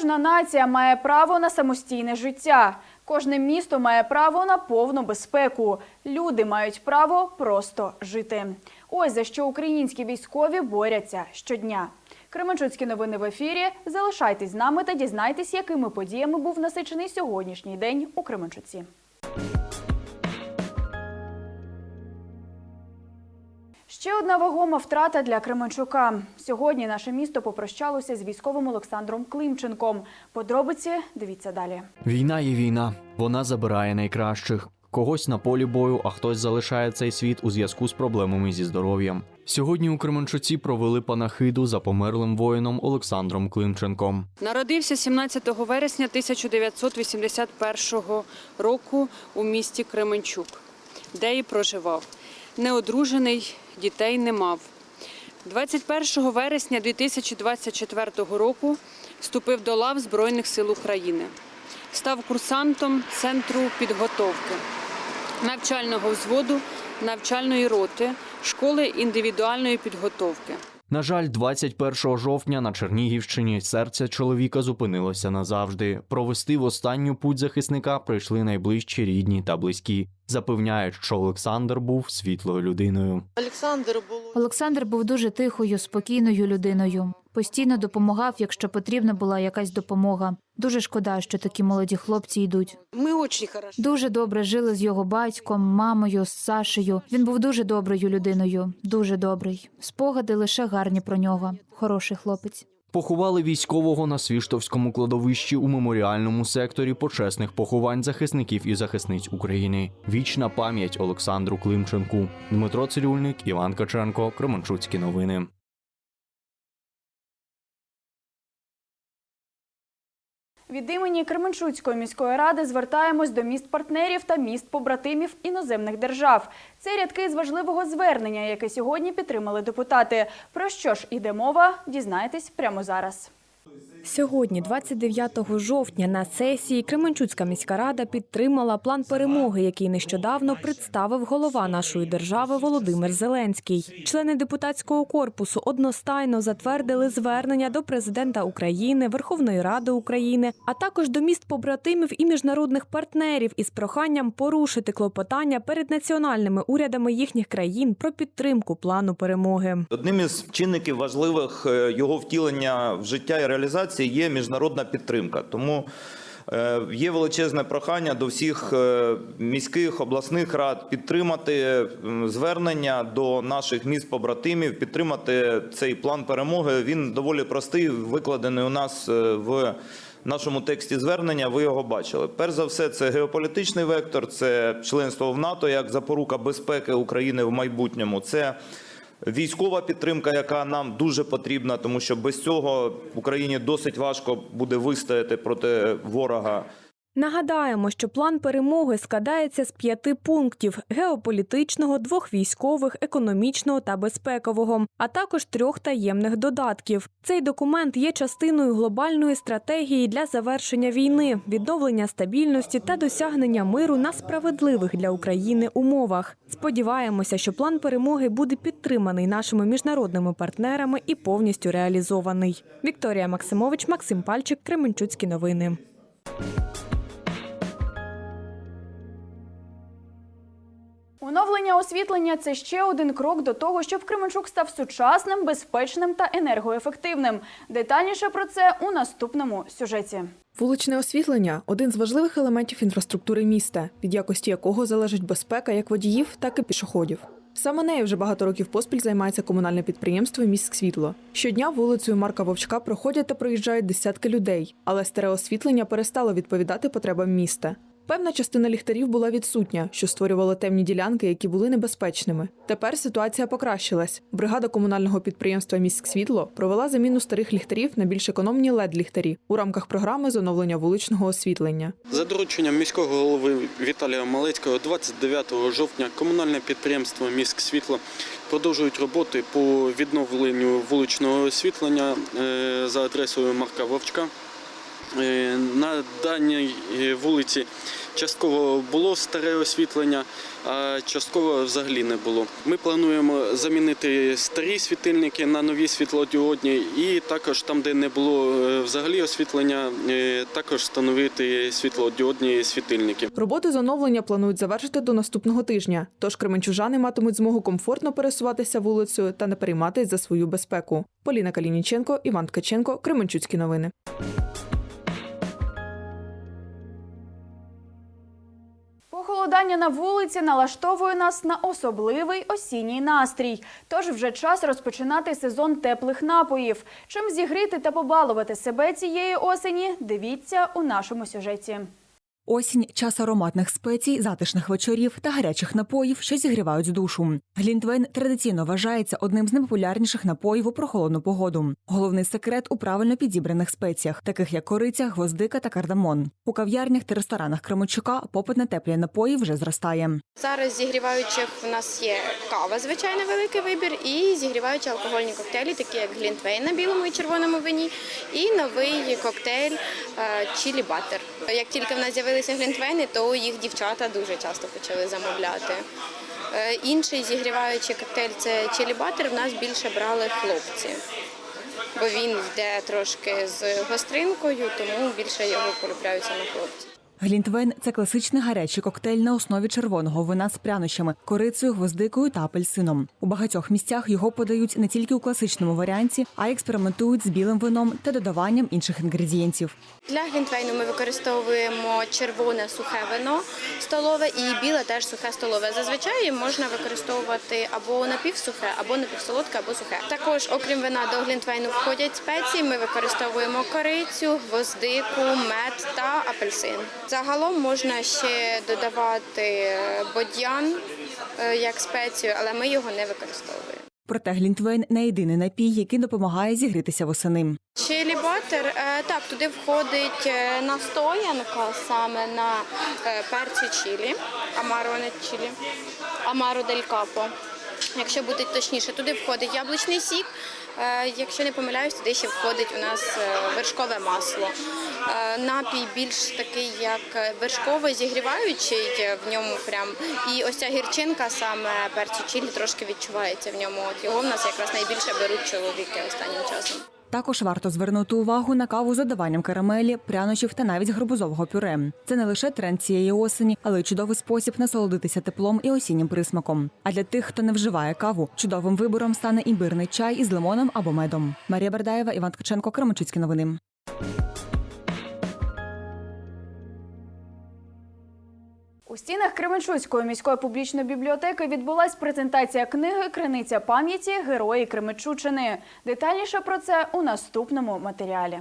Кожна нація має право на самостійне життя. Кожне місто має право на повну безпеку. Люди мають право просто жити. Ось за що українські військові борються щодня. Кременчуцькі новини в ефірі. Залишайтесь з нами та дізнайтесь, якими подіями був насичений сьогоднішній день у Кременчуці. Ще одна вагома втрата для Кременчука. Сьогодні наше місто попрощалося з військовим Олександром Климченком. Подробиці дивіться далі. Війна є війна. Вона забирає найкращих. Когось на полі бою, а хтось залишає цей світ у зв'язку з проблемами зі здоров'ям. Сьогодні у Кременчуці провели панахиду за померлим воїном Олександром Климченком. Народився 17 вересня 1981 року у місті Кременчук, де і проживав. Неодружений, дітей не мав. 21 вересня 2024 року вступив до лав Збройних сил України. Став курсантом центру підготовки навчального взводу, навчальної роти, школи індивідуальної підготовки. На жаль, 21 жовтня на Чернігівщині серце чоловіка зупинилося назавжди. Провести в останню путь захисника прийшли найближчі рідні та близькі. Запевняють, що Олександр був світлою людиною. Олександр було Олександр був дуже тихою, спокійною людиною. Постійно допомагав, якщо потрібна була якась допомога. Дуже шкода, що такі молоді хлопці йдуть. ми дуже хорошо. Дуже добре жили з його батьком, мамою, з Сашею. Він був дуже доброю людиною, дуже добрий. Спогади лише гарні про нього. Хороший хлопець. Поховали військового на Свіштовському кладовищі у меморіальному секторі почесних поховань захисників і захисниць України. Вічна пам'ять Олександру Климченку. Дмитро Цирюльник, Іван Каченко, Кременчуцькі новини. Від імені Кременчуцької міської ради звертаємось до міст партнерів та міст побратимів іноземних держав. Це рядки з важливого звернення, яке сьогодні підтримали депутати. Про що ж іде мова? Дізнаєтесь прямо зараз. Сьогодні, 29 жовтня, на сесії Кременчуцька міська рада підтримала план перемоги, який нещодавно представив голова нашої держави Володимир Зеленський. Члени депутатського корпусу одностайно затвердили звернення до президента України, Верховної Ради України, а також до міст побратимів і міжнародних партнерів із проханням порушити клопотання перед національними урядами їхніх країн про підтримку плану перемоги. Одним із чинників важливих е, його втілення в життя і реалізації є міжнародна підтримка. Тому е, є величезне прохання до всіх е, міських обласних рад підтримати звернення до наших міст побратимів, підтримати цей план перемоги. Він доволі простий, викладений у нас е, в. Нашому тексті звернення ви його бачили. Перш за все, це геополітичний вектор, це членство в НАТО як запорука безпеки України в майбутньому. Це Військова підтримка, яка нам дуже потрібна, тому що без цього Україні досить важко буде вистояти проти ворога. Нагадаємо, що план перемоги складається з п'яти пунктів: геополітичного, двох військових, економічного та безпекового, а також трьох таємних додатків. Цей документ є частиною глобальної стратегії для завершення війни, відновлення стабільності та досягнення миру на справедливих для України умовах. Сподіваємося, що план перемоги буде підтриманий нашими міжнародними партнерами і повністю реалізований. Вікторія Максимович, Максим Пальчик, Кременчуцькі новини. Оновлення освітлення це ще один крок до того, щоб Кременчук став сучасним, безпечним та енергоефективним. Детальніше про це у наступному сюжеті. Вуличне освітлення один з важливих елементів інфраструктури міста, від якості якого залежить безпека як водіїв, так і пішоходів. Саме нею вже багато років поспіль займається комунальне підприємство «Міськсвітло». Щодня вулицею Марка Вовчка проходять та проїжджають десятки людей, але старе освітлення перестало відповідати потребам міста. Певна частина ліхтарів була відсутня, що створювало темні ділянки, які були небезпечними. Тепер ситуація покращилась. Бригада комунального підприємства «Міськсвітло» провела заміну старих ліхтарів на більш економні led ліхтарі у рамках програми з оновлення вуличного освітлення. За дорученням міського голови Віталія Малецького 29 жовтня комунальне підприємство Міськ Світло продовжують роботи по відновленню вуличного освітлення е, за адресою Марка Вовчка. Е, На даній е, вулиці частково було старе освітлення, а частково взагалі не було. Ми плануємо замінити старі світильники на нові світлодіодні, і також там, де не було е, взагалі освітлення, також встановити світлодіодні світильники. Роботи з оновлення планують завершити до наступного тижня. Тож кременчужани матимуть змогу комфортно пересуватися вулицею та не перейматись за свою безпеку. Поліна Калініченко, Іван Ткаченко, Кременчуцькі новини. Похолодання на вулиці налаштовує нас на особливий осінній настрій. Тож вже час розпочинати сезон теплих напоїв. Чим зігріти та побалувати себе цієї осені? Дивіться у нашому сюжеті. Осінь час ароматних спецій, затишних вечорів та гарячих напоїв, що зігрівають душу. Глінтвейн традиційно вважається одним з найпопулярніших напоїв у прохолодну погоду. Головний секрет у правильно підібраних спеціях, таких як кориця, гвоздика та кардамон. У кав'ярнях та ресторанах Кременчука попит на теплі напої вже зростає. Зараз зігріваючих в нас є кава, звичайно, великий вибір, і зігріваючі алкогольні коктейлі, такі як глінтвейн на білому і червоному вині, і новий коктейль чілі баттер. Як тільки в нас з'явилися глінтвейни, то їх дівчата дуже часто почали замовляти. Е, Інший зігріваючий коктейль це челібатер, в нас більше брали хлопці. Бо він йде трошки з гостринкою, тому більше його полюбляють саме хлопці. Глінтвейн це класичний гарячий коктейль на основі червоного вина з прянощами, корицею, гвоздикою та апельсином. У багатьох місцях його подають не тільки у класичному варіанті, а й експериментують з білим вином та додаванням інших інгредієнтів. Для глінтвейну ми використовуємо червоне сухе вино столове і біле теж сухе столове. Зазвичай можна використовувати або напівсухе, або напівсолодке, або сухе. Також, окрім вина, до глінтвейну входять спеції. Ми використовуємо корицю, гвоздику, мед та апельсин. Загалом можна ще додавати бодян е, як спецію, але ми його не використовуємо. Проте глінтвейн не єдиний напій, який допомагає зігрітися восени. Чилі баттер, е, так, туди входить е, настоянка саме на перці чилі, амаро не чилі, амаро дель капо. Якщо бути точніше, туди входить яблучний сік. е, Якщо не помиляюсь, туди ще входить у нас е, вершкове масло. Е, Напій більш такий, як вершковий, зігріваючий в ньому прям. І ось ця гірчинка саме перцю чилі трошки відчувається в ньому. От його в нас якраз найбільше беруть чоловіки останнім часом. Також варто звернути увагу на каву з додаванням карамелі, прянощів та навіть гарбузового пюре. Це не лише тренд цієї осені, але й чудовий спосіб насолодитися теплом і осіннім присмаком. А для тих, хто не вживає каву, чудовим вибором стане імбирний чай із лимоном або медом. Марія Бердаєва, Іван Ткаченко, Кременчуцькі новини. У стінах Кременчуцької міської публічної бібліотеки відбулась презентація книги Криниця пам'яті Герої Кременчучини. Детальніше про це у наступному матеріалі.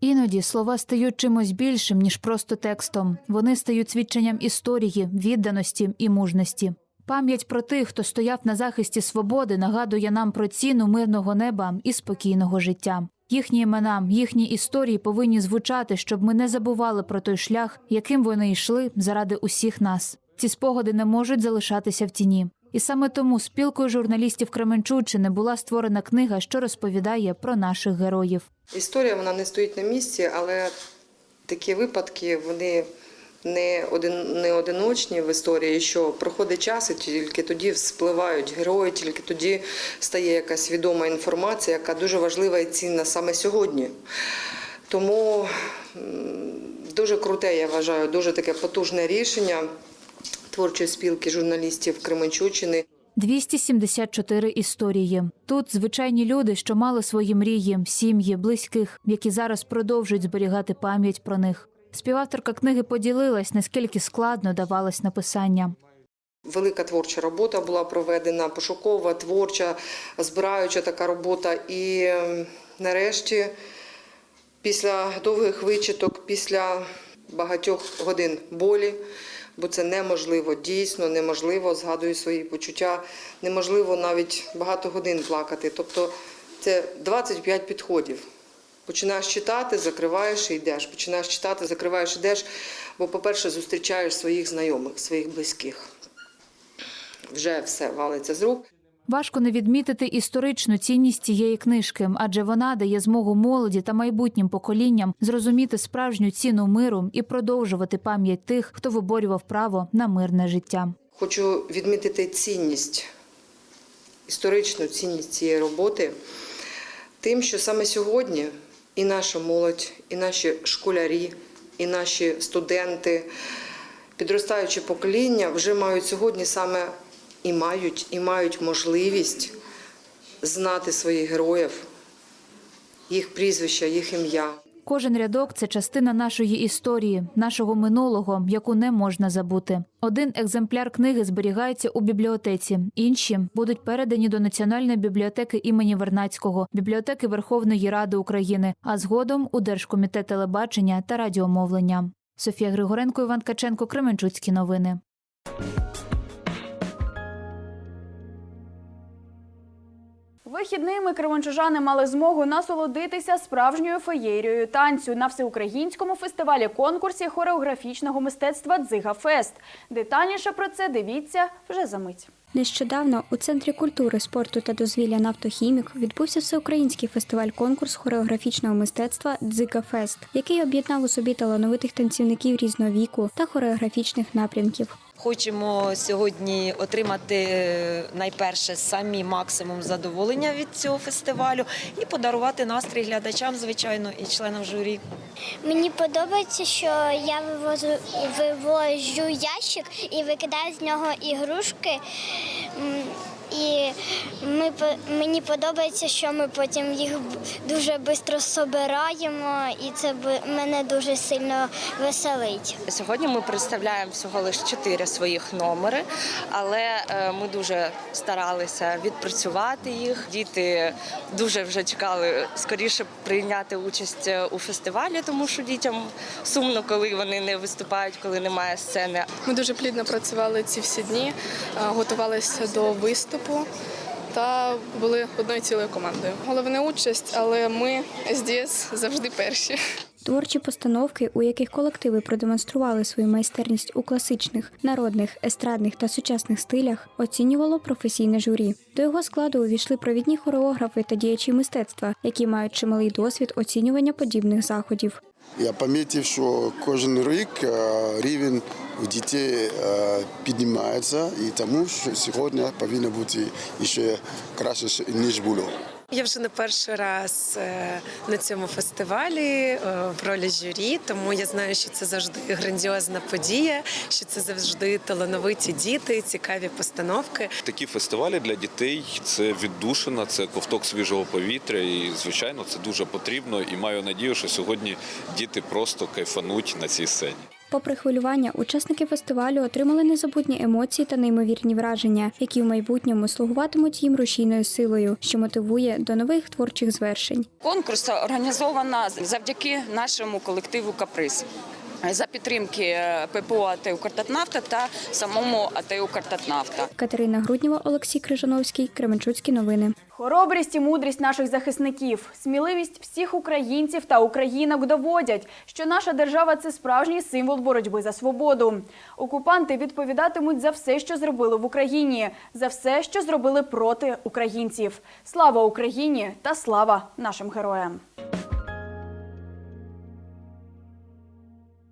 Іноді слова стають чимось більшим ніж просто текстом. Вони стають свідченням історії, відданості і мужності. Пам'ять про тих, хто стояв на захисті свободи, нагадує нам про ціну мирного неба і спокійного життя. Їхні імена, їхні історії повинні звучати, щоб ми не забували про той шлях, яким вони йшли заради усіх нас. Ці спогади не можуть залишатися в тіні. І саме тому спілкою журналістів Кременчуччини була створена книга, що розповідає про наших героїв. Історія вона не стоїть на місці, але такі випадки вони не, один, не одиночні в історії, що проходить час, і тільки тоді вспливають герої, тільки тоді стає якась відома інформація, яка дуже важлива і цінна саме сьогодні. Тому дуже круте, я вважаю, дуже таке потужне рішення творчої спілки журналістів Кременчуччини. 274 історії. Тут звичайні люди, що мали свої мрії, сім'ї, близьких, які зараз продовжують зберігати пам'ять про них. Співавторка книги поділилась, наскільки складно давалось написання. Велика творча робота була проведена, пошукова, творча, збираюча така робота. І ем, нарешті, після довгих вичиток, після багатьох годин болі, бо це неможливо, дійсно неможливо, згадую свої почуття, неможливо навіть багато годин плакати. Тобто це 25 підходів. Починаєш читати, закриваєш і йдеш. Починаєш читати, закриваєш, йдеш. Бо, по-перше, зустрічаєш своїх знайомих, своїх близьких. Вже все валиться з рук. Важко не відмітити історичну цінність цієї книжки, адже вона дає змогу молоді та майбутнім поколінням зрозуміти справжню ціну миру і продовжувати пам'ять тих, хто виборював право на мирне життя. Хочу відмітити цінність, історичну цінність цієї роботи, тим, що саме сьогодні і наша молодь, і наші школярі, і наші студенти, підростаюче покоління вже мають сьогодні саме і мають, і мають можливість знати своїх героїв, їх прізвища, їх ім'я. Кожен рядок це частина нашої історії, нашого минулого, яку не можна забути. Один екземпляр книги зберігається у бібліотеці, інші будуть передані до Національної бібліотеки імені Вернацького, бібліотеки Верховної Ради України, а згодом у Держкомітет телебачення та радіомовлення. Софія Григоренко, Іван Ткаченко, Кременчуцькі новини. Вихідними кривончужани мали змогу насолодитися справжньою феєрією танцю на всеукраїнському фестивалі конкурсі хореографічного мистецтва Дзига Фест. Детальніше про це дивіться вже за мить. Нещодавно у Центрі культури, спорту та дозвілля «Нафтохімік» відбувся всеукраїнський фестиваль-конкурс хореографічного мистецтва «Дзика Фест», який об'єднав у собі талановитих танцівників різного віку та хореографічних напрямків. Хочемо сьогодні отримати е, найперше самі максимум задоволення від цього фестивалю і подарувати настрій глядачам, звичайно, і членам журі. Мені подобається, що я вивозу вивожу ящик і викидаю з нього ігрушки. І ми по- мені подобається, що ми потім їх дуже швидко собираємо, і це б- мене дуже сильно веселить. Сьогодні ми представляємо всього лише чотири своїх номери, але е, ми дуже старалися відпрацювати їх. Діти дуже вже чекали скоріше прийняти участь е, у фестивалі, тому що дітям сумно, коли вони не виступають, коли немає сцени. Ми дуже плідно працювали ці всі дні, е, готувалися до виступу та були одною цілою командою. Головне участь, але ми СДС завжди перші. Творчі постановки, у яких колективи продемонстрували свою майстерність у класичних, народних, естрадних та сучасних стилях, оцінювало професійне журі. До його складу увійшли провідні хореографи та діячі мистецтва, які мають чималий досвід оцінювання подібних заходів. Я помітив, що кожен рік е, рівень у дітей е, піднімається, і тому що сьогодні повинно бути ще краще, ніж було. Я вже не перший раз е, на цьому фестивалі е, в ролі журі, тому я знаю, що це завжди грандіозна подія, що це завжди талановиті діти, цікаві постановки. Такі фестивалі для дітей це віддушина, це ковток свіжого повітря. І звичайно, це дуже потрібно. І маю надію, що сьогодні діти просто кайфануть на цій сцені. Попри хвилювання, учасники фестивалю отримали незабутні емоції та неймовірні враження, які в майбутньому слугуватимуть їм рушійною силою, що мотивує до нових творчих звершень. Конкурс організовано завдяки нашому колективу Каприз. За підтримки е, ППО АТ «Укртатнафта» та самому АТ «Укртатнафта». Катерина Груднєва, Олексій Крижановський, Кременчуцькі новини. Хоробрість і мудрість наших захисників, сміливість всіх українців та українок доводять, що наша держава це справжній символ боротьби за свободу. Окупанти відповідатимуть за все, що зробили в Україні, за все, що зробили проти українців. Слава Україні та слава нашим героям!